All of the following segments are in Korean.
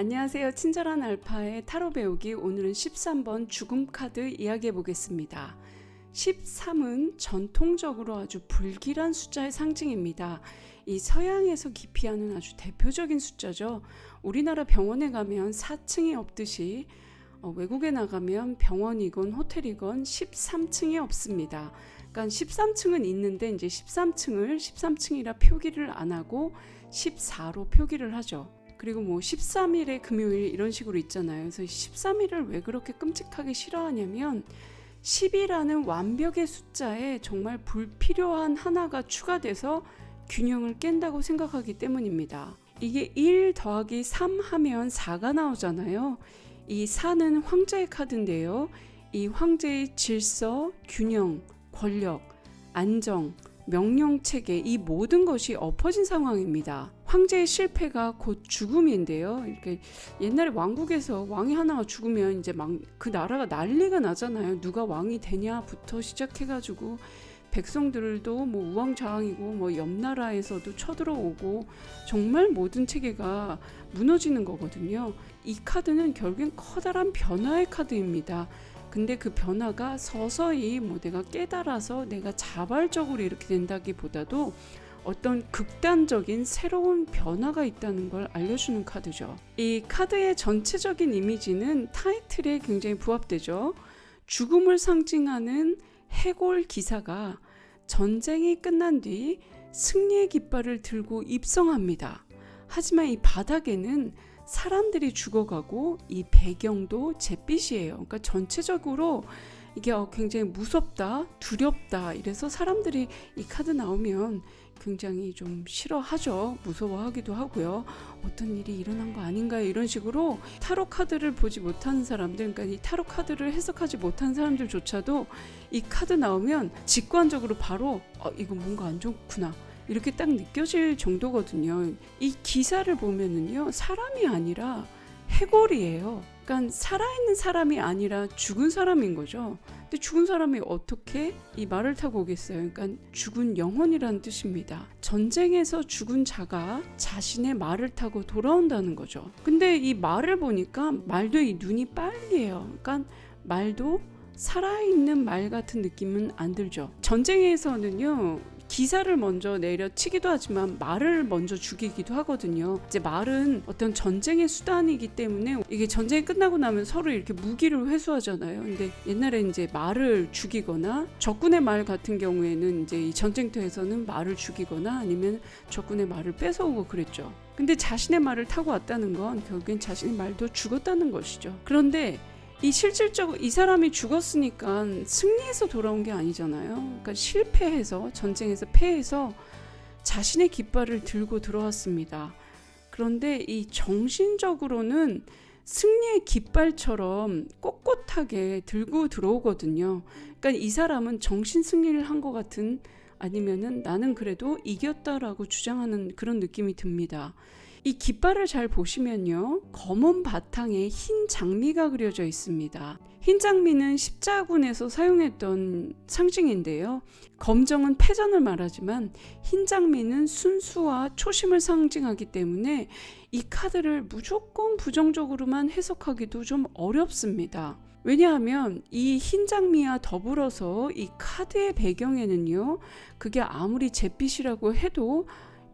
안녕하세요. 친절한 알파의 타로 배우기 오늘은 13번 죽음 카드 이야기해 보겠습니다. 13은 전통적으로 아주 불길한 숫자의 상징입니다. 이 서양에서 기피하는 아주 대표적인 숫자죠. 우리나라 병원에 가면 4층이 없듯이 어, 외국에 나가면 병원이건 호텔이건 13층이 없습니다. 그러니까 13층은 있는데 이제 13층을 13층이라 표기를 안 하고 14로 표기를 하죠. 그리고 뭐 13일에 금요일 이런 식으로 있잖아요. 그래서 13일을 왜 그렇게 끔찍하게 싫어하냐면 10이라는 완벽의 숫자에 정말 불필요한 하나가 추가돼서 균형을 깬다고 생각하기 때문입니다. 이게 1 더하기 3 하면 4가 나오잖아요. 이 4는 황제의 카드인데요. 이 황제의 질서, 균형, 권력, 안정, 명령 체계 이 모든 것이 엎어진 상황입니다. 황제의 실패가 곧 죽음인데요. 이렇게 옛날에 왕국에서 왕이 하나가 죽으면 이제 막 그 나라가 난리가 나잖아요. 누가 왕이 되냐부터 시작해가지고 백성들도 뭐 우왕좌왕이고 뭐 옆 나라에서도 쳐들어오고 정말 모든 체계가 무너지는 거거든요. 이 카드는 결국엔 커다란 변화의 카드입니다. 근데 그 변화가 서서히 뭐 내가 깨달아서 내가 자발적으로 이렇게 된다기보다도 어떤 극단적인 새로운 변화가 있다는 걸 알려주는 카드죠. 이 카드의 전체적인 이미지는 타이틀에 굉장히 부합되죠. 죽음을 상징하는 해골 기사가 전쟁이 끝난 뒤 승리의 깃발을 들고 입성합니다. 하지만 이 바닥에는 사람들이 죽어가고 이 배경도 잿빛이에요. 그러니까 전체적으로 이게 어, 굉장히 무섭다, 두렵다. 이래서 사람들이 이 카드 나오면 굉장히 좀 싫어하죠. 무서워하기도 하고요. 어떤 일이 일어난 거 아닌가 이런 식으로 타로 카드를 보지 못하는 사람들, 그러니까 이 타로 카드를 해석하지 못한 사람들조차도 이 카드 나오면 직관적으로 바로 어, 이거 뭔가 안 좋구나. 이렇게 딱 느껴질 정도거든요. 이 기사를 보면은요, 사람이 아니라 해골이에요. 그러니까 살아있는 사람이 아니라 죽은 사람인 거죠. 근데 죽은 사람이 어떻게 이 말을 타고 오겠어요? 그러니까 죽은 영혼이라는 뜻입니다. 전쟁에서 죽은 자가 자신의 말을 타고 돌아온다는 거죠. 근데 이 말을 보니까 말도 이 눈이 빨개요. 그러니까 말도 살아있는 말 같은 느낌은 안 들죠. 전쟁에서는요, 기사를 먼저 내려치기도 하지만 말을 먼저 죽이기도 하거든요. 이제 말은 어떤 전쟁의 수단이기 때문에 이게 전쟁이 끝나고 나면 서로 이렇게 무기를 회수하잖아요. 근데 옛날에 이제 말을 죽이거나 적군의 말 같은 경우에는 이제 이 전쟁터에서는 말을 죽이거나 아니면 적군의 말을 뺏어오고 그랬죠. 근데 자신의 말을 타고 왔다는 건 결국엔 자신의 말도 죽었다는 것이죠. 그런데 이 실질적으로 이 사람이 죽었으니까 승리해서 돌아온 게 아니잖아요. 그러니까 실패해서 전쟁에서 패해서 자신의 깃발을 들고 들어왔습니다. 그런데 이 정신적으로는 승리의 깃발처럼 꼿꼿하게 들고 들어오거든요. 그러니까 이 사람은 정신 승리를 한 것 같은 아니면은 나는 그래도 이겼다라고 주장하는 그런 느낌이 듭니다. 이 깃발을 잘 보시면요. 검은 바탕에 흰 장미가 그려져 있습니다. 흰 장미는 십자군에서 사용했던 상징인데요. 검정은 패전을 말하지만 흰 장미는 순수와 초심을 상징하기 때문에 이 카드를 무조건 부정적으로만 해석하기도 좀 어렵습니다. 왜냐하면 이 흰 장미와 더불어서 이 카드의 배경에는요, 그게 아무리 잿빛이라고 해도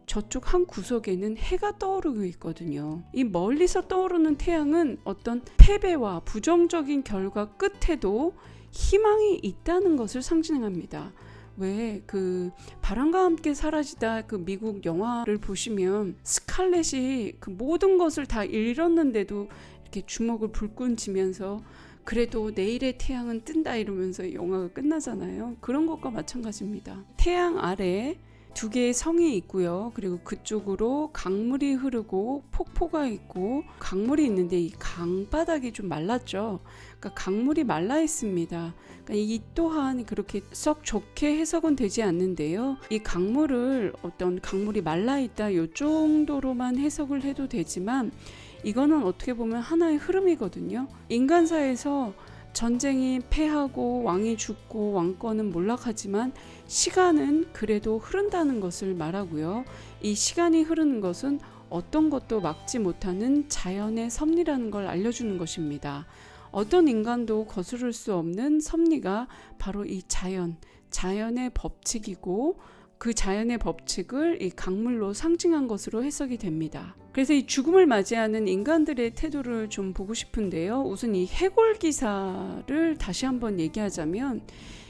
저쪽 한 구석에는 해가 떠오르고 있거든요. 이 멀리서 떠오르는 태양은 어떤 패배와 부정적인 결과 끝에도 희망이 있다는 것을 상징합니다. 왜 그 바람과 함께 사라지다 그 미국 영화를 보시면 스칼렛이 그 모든 것을 다 잃었는데도 이렇게 주먹을 불끈 쥐면서 그래도 내일의 태양은 뜬다 이러면서 영화가 끝나잖아요. 그런 것과 마찬가지입니다. 태양 아래 두 개의 성이 있고요. 그리고 그쪽으로 강물이 흐르고 폭포가 있고 강물이 있는데 이 강바닥이 좀 말랐죠. 그러니까 강물이 말라 있습니다. 그러니까 이 또한 그렇게 썩 좋게 해석은 되지 않는데요. 이 강물을 어떤 강물이 말라 있다 요 정도로만 해석을 해도 되지만 이거는 어떻게 보면 하나의 흐름이거든요. 인간사에서 전쟁이 패하고 왕이 죽고 왕권은 몰락하지만 시간은 그래도 흐른다는 것을 말하고요. 이 시간이 흐르는 것은 어떤 것도 막지 못하는 자연의 섭리라는 걸 알려주는 것입니다. 어떤 인간도 거스를 수 없는 섭리가 바로 이 자연, 자연의 법칙이고 그 자연의 법칙을 이 강물로 상징한 것으로 해석이 됩니다. 그래서 이 죽음을 맞이하는 인간들의 태도를 좀 보고 싶은데요. 우선 이 해골 기사를 다시 한번 얘기하자면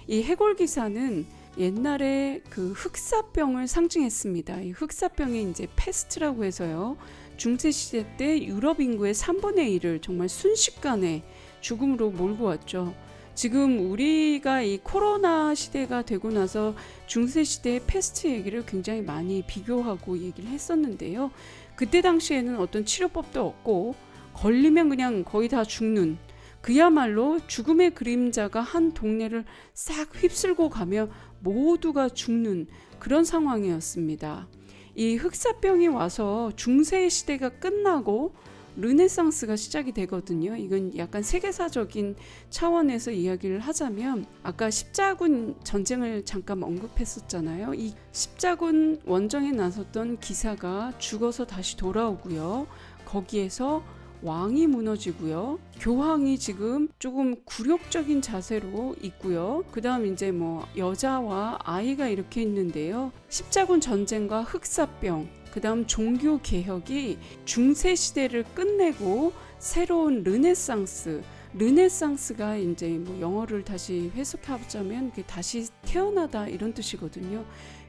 이 해골 기사는 옛날에 그 흑사병을 상징했습니다. 이 흑사병이 이제 패스트라고 해서요. 중세 시대 때 유럽 인구의 3분의 1을 정말 순식간에 죽음으로 몰고 왔죠. 지금 우리가 이 코로나 시대가 되고 나서 중세 시대의 패스트 얘기를 굉장히 많이 비교하고 얘기를 했었는데요. 그때 당시에는 어떤 치료법도 없고 걸리면 그냥 거의 다 죽는 그야말로 죽음의 그림자가 한 동네를 싹 휩쓸고 가며 모두가 죽는 그런 상황이었습니다. 이 흑사병이 와서 중세 시대가 끝나고 르네상스가 시작이 되거든요. 이건 약간 세계사적인 차원에서 이야기를 하자면 아까 십자군 전쟁을 잠깐 언급했었잖아요. 이 십자군 원정에 나섰던 기사가 죽어서 다시 돌아오고요. 거기에서 왕이 무너지고요. 교황이 지금 조금 굴욕적인 자세로 있고요. 그 다음 이제 뭐 여자와 아이가 이렇게 있는데요. 십자군 전쟁과 흑사병, 그 다음 종교 개혁이 중세 시대를 끝내고 새로운 르네상스, 르네상스가 이제 뭐 영어를 다시 해석하자면 다시 태어나다 이런 뜻이거든요.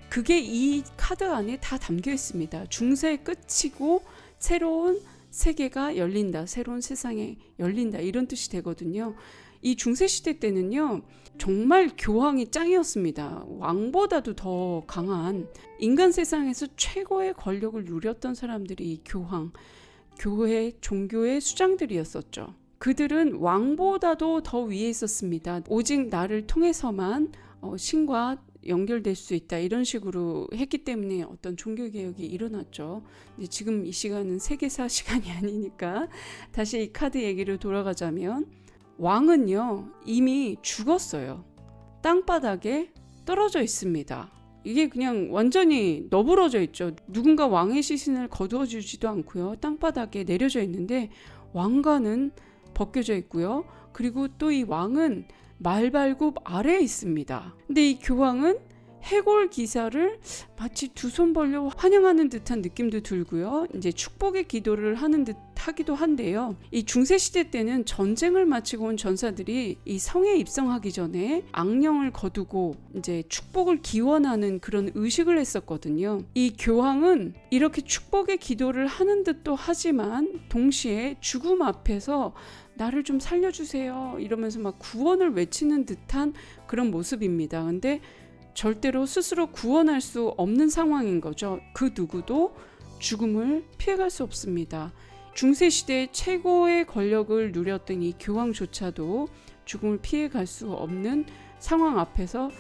그게 이 카드 안에 다 담겨 있습니다. 중세의 끝이고 새로운 세계가 열린다. 새로운 세상에 열린다. 이런 뜻이 되거든요. 이 중세 시대 때는요. 정말 교황이 짱이었습니다. 왕보다도 더 강한 인간 세상에서 최고의 권력을 누렸던 사람들이 이 교황, 교회, 종교의 수장들이었었죠. 그들은 왕보다도 더 위에 있었습니다. 오직 나를 통해서만 어, 신과 연결될 수 있다 이런 식으로 했기 때문에 어떤 종교 개혁이 일어났죠. 지금 이 시간은 세계사 시간이 아니니까 다시 이 카드 얘기를 돌아가자면 왕은요 이미 죽었어요. 땅바닥에 떨어져 있습니다. 이게 그냥 완전히 너부러져 있죠. 누군가 왕의 시신을 거두어 주지도 않고요. 땅바닥에 내려져 있는데 왕관은 벗겨져 있고요. 그리고 또 이 왕은 말발굽 아래에 있습니다. 근데 이 교황은 해골 기사를 마치 두 손 벌려 환영하는 듯한 느낌도 들고요. 이제 축복의 기도를 하는 듯 하기도 한데요. 이 중세 시대 때는 전쟁을 마치고 온 전사들이 이 성에 입성하기 전에 악령을 거두고 이제 축복을 기원하는 그런 의식을 했었거든요. 이 교황은 이렇게 축복의 기도를 하는 듯도 하지만 동시에 죽음 앞에서 나를 좀 살려주세요 이러면서 막 구원을 외치는 듯한 그런 모습입니다. 근데 절대로 스스로 구원할 수 없는 상황인 거죠. 그 누구도 죽음을 피해갈 수 없습니다. 중세 시대 최고의 권력을 누렸던 이 교황조차도 죽음을 피해갈 수 없는 상황 앞에서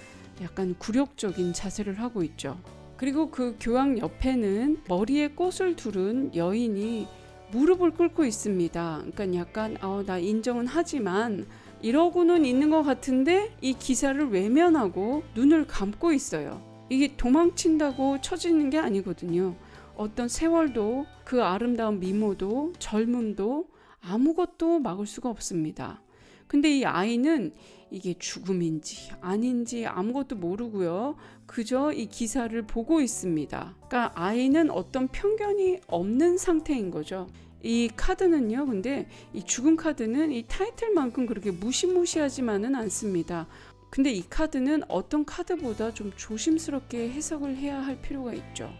약간 굴욕적인 자세를 하고 있죠. 그리고 그 교황 옆에는 머리에 꽃을 두른 여인이 무릎을 꿇고 있습니다. 그러니까 약간 어, 나 인정은 하지만 이러고는 있는 것 같은데 이 기사를 외면하고 눈을 감고 있어요. 이게 도망친다고 처지는 게 아니거든요. 어떤 세월도 그 아름다운 미모도 젊음도 아무것도 막을 수가 없습니다. 근데 이 아이는 이게 죽음인지 아닌지 아무것도 모르고요. 그저 이 기사를 보고 있습니다. 그러니까 아이는 어떤 편견이 없는 상태인 거죠. 이 카드는요, 근데 이 죽음 카드는 이 타이틀만큼 그렇게 무시무시하지만은 않습니다. 근데 이 카드는 어떤 카드보다 좀 조심스럽게 해석을 해야 할 필요가 있죠.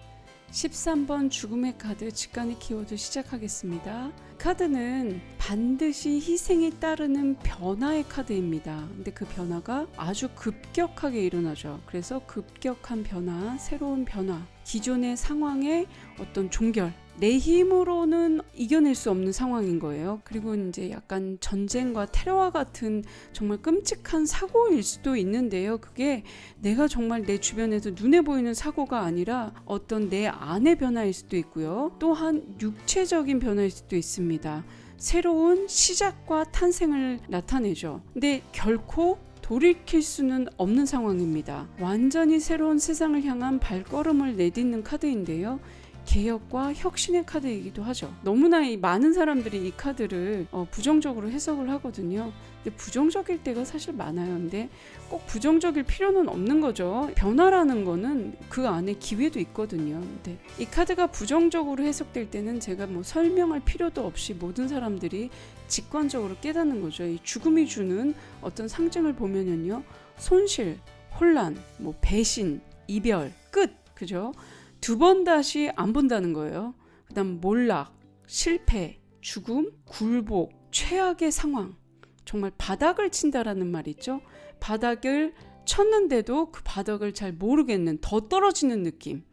13번 죽음의 카드 직관의 키워드 시작하겠습니다. 카드는 반드시 희생이 따르는 변화의 카드입니다. 근데 그 변화가 아주 급격하게 일어나죠. 그래서 급격한 변화, 새로운 변화, 기존의 상황의 어떤 종결, 내 힘으로는 이겨낼 수 없는 상황인 거예요. 그리고 이제 약간 전쟁과 테러와 같은 정말 끔찍한 사고일 수도 있는데요. 그게 내가 정말 내 주변에서 눈에 보이는 사고가 아니라 어떤 내 안의 변화일 수도 있고요. 또한 육체적인 변화일 수도 있습니다. 새로운 시작과 탄생을 나타내죠. 근데 결코 돌이킬 수는 없는 상황입니다. 완전히 새로운 세상을 향한 발걸음을 내딛는 카드인데요. 개혁과 혁신의 카드이기도 하죠. 너무나 이 많은 사람들이 이 카드를 어, 부정적으로 해석을 하거든요. 근데 부정적일 때가 사실 많아요. 근데 꼭 부정적일 필요는 없는 거죠. 변화라는 거는 그 안에 기회도 있거든요. 근데 이 카드가 부정적으로 해석될 때는 제가 뭐 설명할 필요도 없이 모든 사람들이 직관적으로 깨닫는 거죠. 이 죽음이 주는 어떤 상징을 보면은요. 손실, 혼란, 뭐 배신, 이별, 끝. 그죠? 두 번 다시 안 본다는 거예요. 그 다음 몰락, 실패, 죽음, 굴복, 최악의 상황. 정말 바닥을 친다라는 말 있죠. 바닥을 쳤는데도 그 바닥을 잘 모르겠는 더 떨어지는 느낌.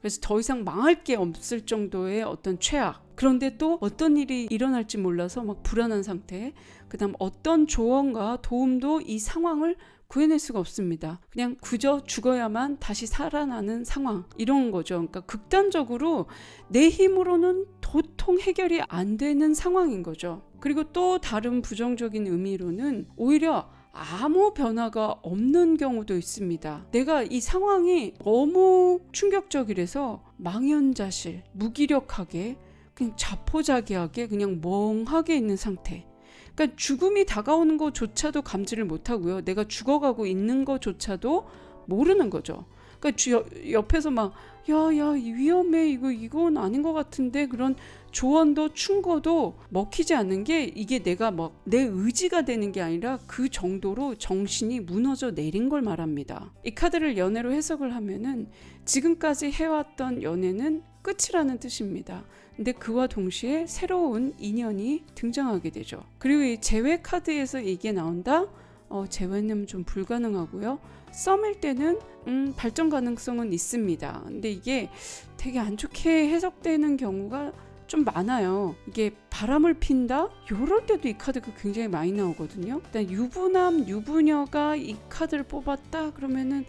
그래서 더 이상 망할 게 없을 정도의 어떤 최악. 그런데 또 어떤 일이 일어날지 몰라서 막 불안한 상태. 그다음 어떤 조언과 도움도 이 상황을 구해낼 수가 없습니다. 그냥 그저 죽어야만 다시 살아나는 상황 이런 거죠. 그러니까 극단적으로 내 힘으로는 도통 해결이 안 되는 상황인 거죠. 그리고 또 다른 부정적인 의미로는 오히려 아무 변화가 없는 경우도 있습니다. 내가 이 상황이 너무 충격적이라서 망연자실, 무기력하게, 그냥 자포자기하게, 그냥 멍하게 있는 상태. 그러니까 죽음이 다가오는 것조차도 감지를 못하고요. 내가 죽어가고 있는 것조차도 모르는 거죠. 그러니까 주, 옆에서 막 야야 위험해 이거 이건 아닌 것 같은데 그런 조언도 충고도 먹히지 않는 게 이게 내가 막 내 의지가 되는 게 아니라 그 정도로 정신이 무너져 내린 걸 말합니다. 이 카드를 연애로 해석을 하면은 지금까지 해왔던 연애는 끝이라는 뜻입니다. 근데 그와 동시에 새로운 인연이 등장하게 되죠. 그리고 이 재회 카드에서 이게 나온다. 어, 재회는 좀 불가능하고요. 썸일 때는 음, 발전 가능성은 있습니다. 근데 이게 되게 안 좋게 해석되는 경우가 좀 많아요. 이게 바람을 핀다? 요럴 때도 이 카드가 굉장히 많이 나오거든요. 일단 유부남, 유부녀가 이 카드를 뽑았다 그러면은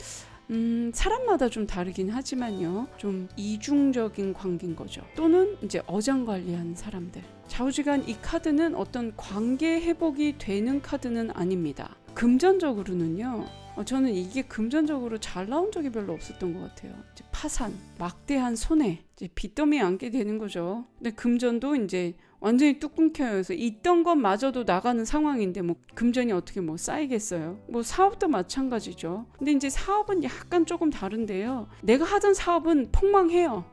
음, 사람마다 좀 다르긴 하지만요. 좀 이중적인 관계인 거죠. 또는 이제 어장 관리한 사람들. 좌우지간 이 카드는 어떤 관계 회복이 되는 카드는 아닙니다. 금전적으로는요. 어, 저는 이게 금전적으로 잘 나온 적이 별로 없었던 것 같아요. 이제 파산, 막대한 손해, 이제 빚더미에 앉게 되는 거죠. 근데 금전도 이제 완전히 뚝 끊겨요. 그래서 있던 것마저도 나가는 상황인데 뭐 금전이 어떻게 뭐 쌓이겠어요. 뭐 사업도 마찬가지죠. 근데 이제 사업은 약간 조금 다른데요. 내가 하던 사업은 폭망해요.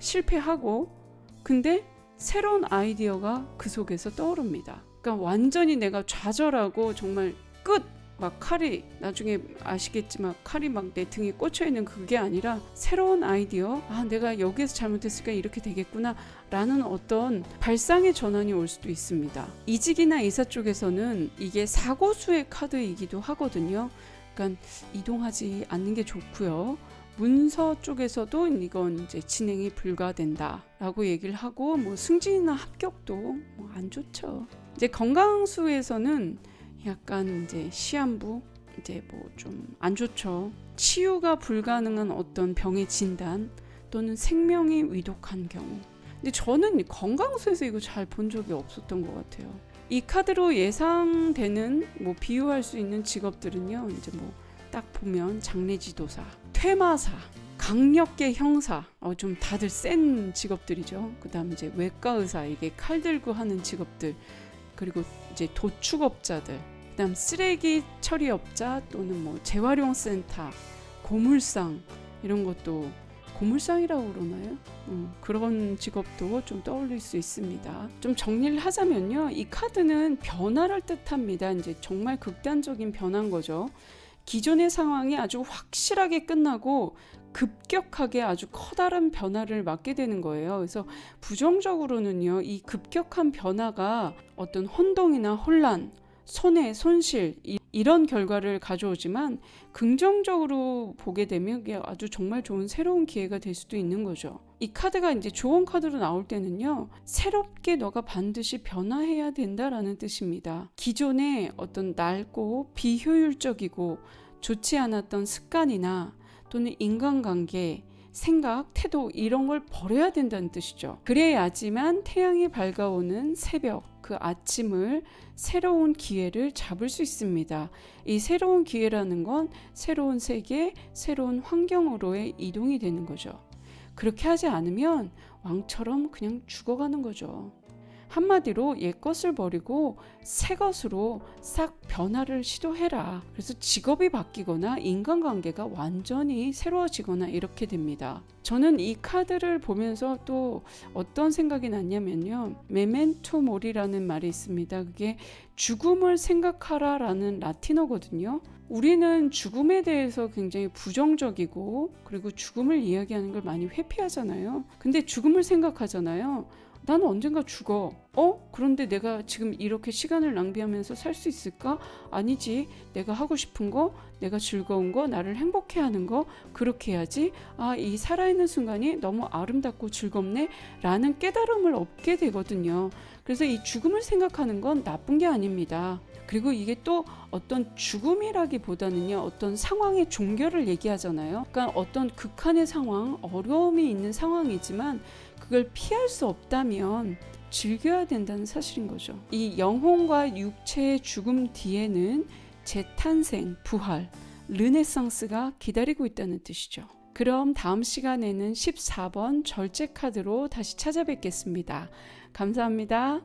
실패하고 근데 새로운 아이디어가 그 속에서 떠오릅니다. 그러니까 완전히 내가 좌절하고 정말 끝! 막 칼이 나중에 아시겠지만 칼이 막 내 등에 꽂혀 있는 그게 아니라 새로운 아이디어. 아 내가 여기에서 잘못했으니까 이렇게 되겠구나. 라는 어떤 발상의 전환이 올 수도 있습니다. 이직이나 이사 쪽에서는 이게 사고수의 카드이기도 하거든요. 그러니까 이동하지 않는 게 좋고요. 문서 쪽에서도 이건 이제 진행이 불가된다라고 얘기를 하고 뭐 승진이나 합격도 뭐 안 좋죠. 이제 건강수에서는 약간 이제 시한부 이제 뭐 좀 안 좋죠. 치유가 불가능한 어떤 병의 진단 또는 생명이 위독한 경우. 근데 저는 건강수에서 이거 잘 본 적이 없었던 것 같아요. 이 카드로 예상되는 뭐 비유할 수 있는 직업들은요. 이제 뭐 딱 보면 장례지도사, 퇴마사, 강력계 형사, 어, 좀 다들 센 직업들이죠. 그다음 이제 외과 의사 이게 칼 들고 하는 직업들, 그리고 이제 도축업자들, 그다음 쓰레기 처리업자 또는 뭐 재활용 센터, 고물상 이런 것도 고물상이라고 그러나요? 음, 그런 직업도 좀 떠올릴 수 있습니다. 좀 정리를 하자면요, 이 카드는 변화를 뜻합니다. 이제 정말 극단적인 변화인 거죠. 기존의 상황이 아주 확실하게 끝나고 급격하게 아주 커다란 변화를 맞게 되는 거예요. 그래서 부정적으로는요, 이 급격한 변화가 어떤 혼동이나 혼란, 손해, 손실 이, 런 결과를 가져오지만 긍정적으로 보게 되면 이게 아주 정말 좋은 새로운 기회가 될 수도 있는 거죠. 이 카드가 이제 좋은 카드로 나올 때는요. 새롭게 너가 반드시 변화해야 된다라는 뜻입니다. 기존의 어떤 낡고 비효율적이고 좋지 않았던 습관이나 또는 인간관계 생각, 태도 이런 걸 버려야 된다는 뜻이죠. 그래야지만 태양이 밝아오는 새벽, 그 아침을 새로운 기회를 잡을 수 있습니다. 이 새로운 기회라는 건 새로운 세계, 새로운 환경으로의 이동이 되는 거죠. 그렇게 하지 않으면 왕처럼 그냥 죽어가는 거죠. 한마디로 옛 것을 버리고 새 것으로 싹 변화를 시도해라. 그래서 직업이 바뀌거나 인간관계가 완전히 새로워지거나 이렇게 됩니다. 저는 이 카드를 보면서 또 어떤 생각이 났냐면요. 메멘토 모리라는 말이 있습니다. 그게 죽음을 생각하라라는 라틴어거든요. 우리는 죽음에 대해서 굉장히 부정적이고 그리고 죽음을 이야기하는 걸 많이 회피하잖아요. 근데 죽음을 생각하잖아요. 나는 언젠가 죽어. 어? 그런데 내가 지금 이렇게 시간을 낭비하면서 살 수 있을까? 아니지. 내가 하고 싶은 거, 내가 즐거운 거, 나를 행복해 하는 거, 그렇게 해야지. 아, 이 살아있는 순간이 너무 아름답고 즐겁네. 라는 깨달음을 얻게 되거든요. 그래서 이 죽음을 생각하는 건 나쁜 게 아닙니다. 그리고 이게 또 어떤 죽음이라기보다는요, 어떤 상황의 종결을 얘기하잖아요. 그러니까 어떤 극한의 상황, 어려움이 있는 상황이지만 그걸 피할 수 없다면 즐겨야 된다는 사실인 거죠. 이 영혼과 육체의 죽음 뒤에는 재탄생, 부활, 르네상스가 기다리고 있다는 뜻이죠. 그럼 다음 시간에는 14번 절제 카드로 다시 찾아뵙겠습니다. 감사합니다.